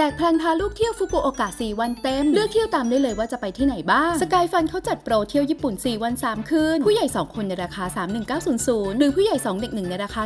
แจกแพลนพาลูกเที่ยวฟุกุโอกะ 4 วันเต็ม เลือกเที่ยวตามได้เลยว่าจะไปที่ไหนบ้าง สกายฟันเขาจัดโปรเที่ยวญี่ปุ่น 4 วัน 3 คืน ผู้ใหญ่ 2 คนในราคา 31900 หรือผู้ใหญ่ 2 เด็ก 1 ในราคา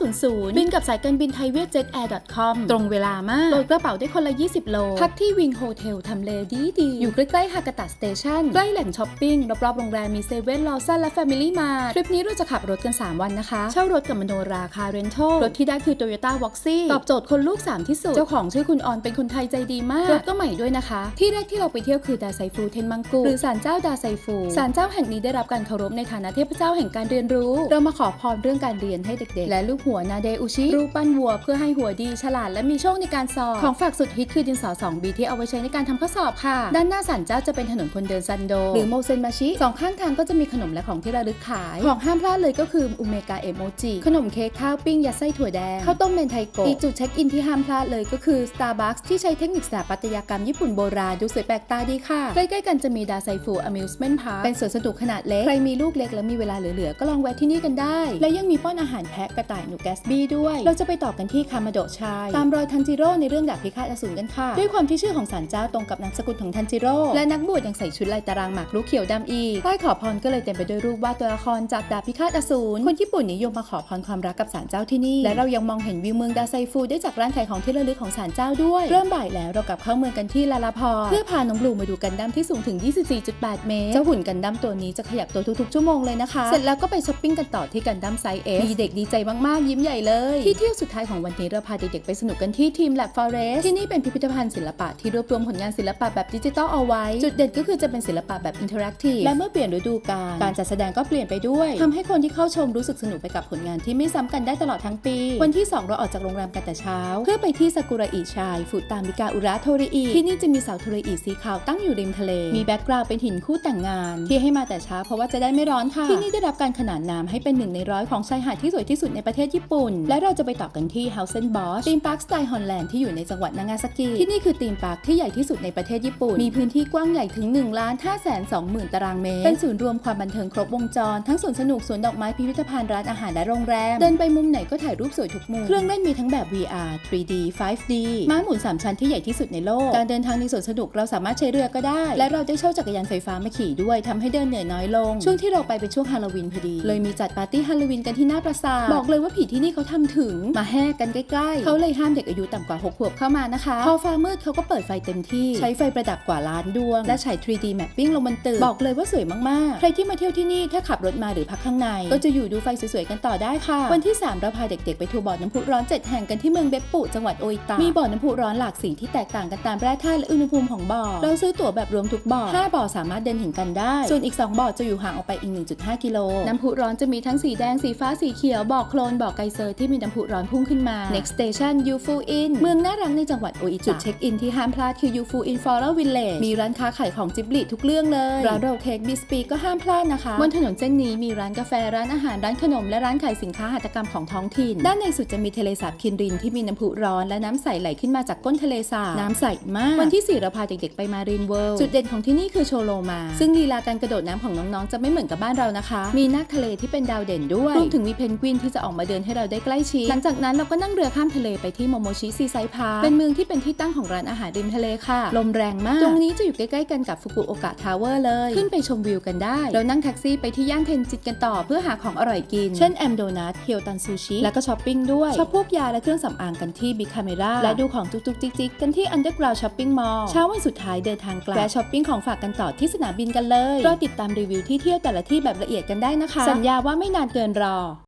36900 บินกับสายการบินไทยเวียดเจ็ตแอร์ .com ตรงเวลามากโหลดกระเป๋าได้คนละ 20 โล พักที่วิงโฮเทลทำเลดีดี อยู่ใกล้ๆฮากาตะสเตชันใกล้แหล่งช้อปปิ้ง รอบๆโรงแรมมีเซเว่นลอซันและแฟมิลี่มาทริปนี้เราจะขับรถกัน 3 วันนะคะ เช่ารถกับมโนราคาเรนทัลรถที่ได้คือ Toyota v o x y ตอบโจทย์คนลูก3ที่สุด เจ้าของชื่อคุณออนเป็นคนไทยใจดีมากรถก็ใหม่ด้วยนะคะ ที่แรกที่เราไปเที่ยวคือดาไซฟูเทนมังกูหรือศาลเจ้าดาไซฟูศาลเจ้าแห่งนี้ได้รับการเคารพในฐานะเทพเจ้าแห่งการเรียนรู้ เรามาขอพรเรื่องการเรียนให้เด็กๆ และลูกหัวนาเดอุชิรูปปั้นวัว เพื่อให้หัวดีฉลาดและมีโชคในการสอบของฝากสุดฮิตคือดินสอ 2B ที่เอาไว้ใช้ในการทำข้อสอบค่ะ ด้านหน้าศาลเจ้าจะเป็นถนนคนเดินซันโด หรือโมเซนมาชิสองข้างทางก็จะมีขนมและของที่ระลึกขายของห้ามพลาดเลยก็คืออุเมกาเอโมจิขนมเค้กข้าวปิ้งยัดไส้ถั่วแดงข้าวต้มเมนไทโกะอีกจุดเช็คอินที่ห้ามพลาดเลยก็คือ Starbucks ที่ใช้เทคนิคสถาปัตยกรรมญี่ปุ่นโบราณดูสวยแปลกตาดีค่ะ ใกล้ๆกันจะมีดาไซฟู Amusement Park เป็นสวนสนุกขนาดเล็ก ใครมีลูกเล็กและมีเวลาเหลือๆ ก็ลองแวะที่นี่กันได้ และยังมีป้อนอาหารแพะกระต่ายหนูแกสบี้ด้วย เราจะไปต่อกันที่คามาโดชาย ตามรอยทันจิโร่ในเรื่องดาบพิฆาตอสูรกันค่ะ ด้วยความที่ชื่อของศาลเจ้าตรงกับนามสกุลของทันจิโร่และนักบวชยังใส่ชุดลายตารางหมากรุกเขียวดำอีกใต้ขอพรก็เลยเต็มไปด้วยรูปวาดตัวละครจากดาบพิฆาตอสูรคนญี่ปุ่นนิยมมาขอพรความรักกับศาลเจ้าที่นี่และเรายังมองเห็นวิวเมืองดาไซฟูได้จากร้านขายของที่ระลึกของศาลเจ้าด้วยเริ่มบ่ายแล้วเรากลับเข้าเมืองกันที่ลาลาพอร์เพื่อพาน้องบลูมาดูกันดั้มที่สูงถึง 24.8 เมตรเจ้าหุ่นกันดั้มตัวนี้จะขยับตัวทุกๆ ชั่วโมงเลยนะคะ เสร็จแล้วก็ไปช้อปปิ้งกันต่อที่กันดั้มไซส์ S มีเด็กดีใจมากๆ ยิ้มใหญ่เลย ที่เที่ยวสุดท้ายของวันนี้เราพาเด็กๆไปสนุกกันที่ทีม Lab Forest ที่นี่เป็นพิพิธภัณฑ์ศิลปะที่รวบรวมผลงานศิลปะแบบดิจิทัลเอาไว้ จุดเด่นก็คือจะเป็นศิลปะแบบอินเทอร์แอคทีฟและเมื่อเปลี่ยนฤดูกาลการจัดแสดงก็เปลี่ยนไปด้วยทำให้คนที่เข้าชมรู้สึกสนุกไปกับผลงานที่ไม่ซ้ำกันได้ตลอดทั้งปี วันที่ 2 เราออกจากโรงแรมกันแต่เช้า เพื่อไปที่ซากุระอิชายฟุตามิกาอุระโทริอิที่นี่จะมีเสาโทริอิสีขาวตั้งอยู่ริมทะเล มีแบ็กกราวด์เป็นหินคู่แต่งงาน ที่ให้มาแต่เช้าเพราะว่าจะได้ไม่ร้อนค่ะ ที่นี่ได้รับการขนานนามให้เป็นหนึ่งในร้อยของชายหาดที่สวยที่สุดในประเทศญี่ปุ่น และเราจะไปต่อกันที่ h o u s e n b o s c h ธีมพาร์คสไตล์ฮอลแลนด์ที่อยู่ในจังหวัดนางาซากิที่นี่คือธีมพาร์คที่ใหญ่ที่สุดในประเทศญี่ปุ่น มีพื้นที่กว้างใหญ่ถึง1ล้าน5แสน2หมื่นตารางเมตร เป็นศูนย์รวมความบันเทิงครบวงจร ทั้งสวนสนุกสวนดอกไม้พิพิธภัณฑ์ร้านอาหารและโรงแรม เดินไปมุมไหนก็ถ่ายรูปสวยทุกมุม เครื่องเล่นมีทั้งแบบ VR 3D 5D ม้าหมุน3 ชั้นที่ใหญ่ที่สุดในโลก การเดินทางในสวนสนุกเราสามารถใช้เรือก็ได้ และเราได้เช่าจักรยานไฟฟ้ามาขี่ด้วยทำให้เดินเหนื่อยน้อยลง ช่วงที่เราไปเป็นช่วงฮาโลวีนพอดี เลยมีจัดปาร์ตี้ฮาโลวีนกันที่หน้าปราสาทบอกเลยว่าผีที่นี่เขาทำถึงมาแห่กันใกล้ๆเขาเลยห้ามเด็กอายุต่ำกว่า6ขวบเข้ามานะคะพอฟ้ามืดเขาก็เปิดไฟเต็มที่ใช้ไฟประดับกว่าล้านดวง และฉาย 3D mapping ลงบนตึกบอกเลยว่าสวยมากๆ ใครที่มาเที่ยวที่นี่ถ้าขับรถมาหรือพักข้างใน ก็จะอยู่ดูไฟสวยๆกันต่อได้ค่ะ วันที่ 3 เราพาเด็กๆ ไปทัวร์บ่อน้ำพุร้อน 7 แห่งกันที่เมืองเบปปุจังหวัดโออิตามีบ่อน้ำพุร้อนหลากสีที่แตกต่างกันตามแร่ธาตุและอุณหภูมิของบ่อ เราซื้อตั๋วแบบรวมทุกบ่อ 5 บ่อสามารถเดินเห็นกันได้ ส่วนอีก 2 บ่อจะอยู่ห่างออกไปอีก 1.5 กิโล น้ำพุร้อนจะมีทั้งสีแดง สีฟ้า สีเขียว บ่อโคลน บ่อไกเซอร์ที่มีน้ำพุร้อนพุ่งขึ้นมา next station Yufu In เมืองน่ารักในจังหวัดโออิจุดเช็คอินที่ห้ามพลาดคือ Yufu In Floral Village มีร้านค้าขายของจิบลิทุกเรื่องเลยร้านโรลเค้กบิสปีก็ห้ามพลาดนะคะบนถนนเส้นนี้มีร้านกาแฟร้านอาหารร้านขนมและร้านขายสินค้าหัตถกรรมของท้องถิ่น ด้านในสุดจะมีทะเลสาบคินรินที่มีน้ำพุร้อนและน้ำใสไหลขึ้นมาจากก้นทะเลสาบน้ำใสมาก วันที่ 4 เราพาเด็กๆไปมารินเวิลด์จุดเด่นของที่นี่คือโชโลมา ซึ่งลีลาการกระโดดน้ำของน้องๆ จะไม่เหมือนกับบ้านเรานะคะ มีนาคทะเลที่เป็นดาวเด่นด้วยรวมถึงมีเพนกวินที่จะออกมาเดินให้เราได้ใกล้ชิดหลังจากนั้นเราก็นั่งเรือข้ามทะเลไปที่โมโมชิซีไซพาร์เป็นเมืองที่เป็นที่ตั้งของร้านอาหารริมทะเลค่ะ ลมแรงมาก ตรงนี้จะอยู่ใกล้ๆกันกับฟุกุโอกะทาวเวอร์เลย ขึ้นไปชมวิวกันได้ เรานั่งแท็กซี่ไปที่ย่านเทนจิตกันต่อเพื่อหาของอร่อยกิน เช่นแอมโดนัทเฮียวตันซูชิ แล้วก็ช้อปปิ้งด้วยช็อปพวกยาและเครื่องสำอางกันที่บิ๊กคาเมราและดูของจุกจิกๆกันที่ Underground Shopping Mall เช้าวันสุดท้ายเดินทางกลับแวะช้อปปิ้งของฝากกันต่อที่สนามบินกันเลยรอติดตามรีวิวที่เที่ยวแต่ละที่แบบละเอียดกันได้นะคะ สัญญาว่าไม่นานเกินรอ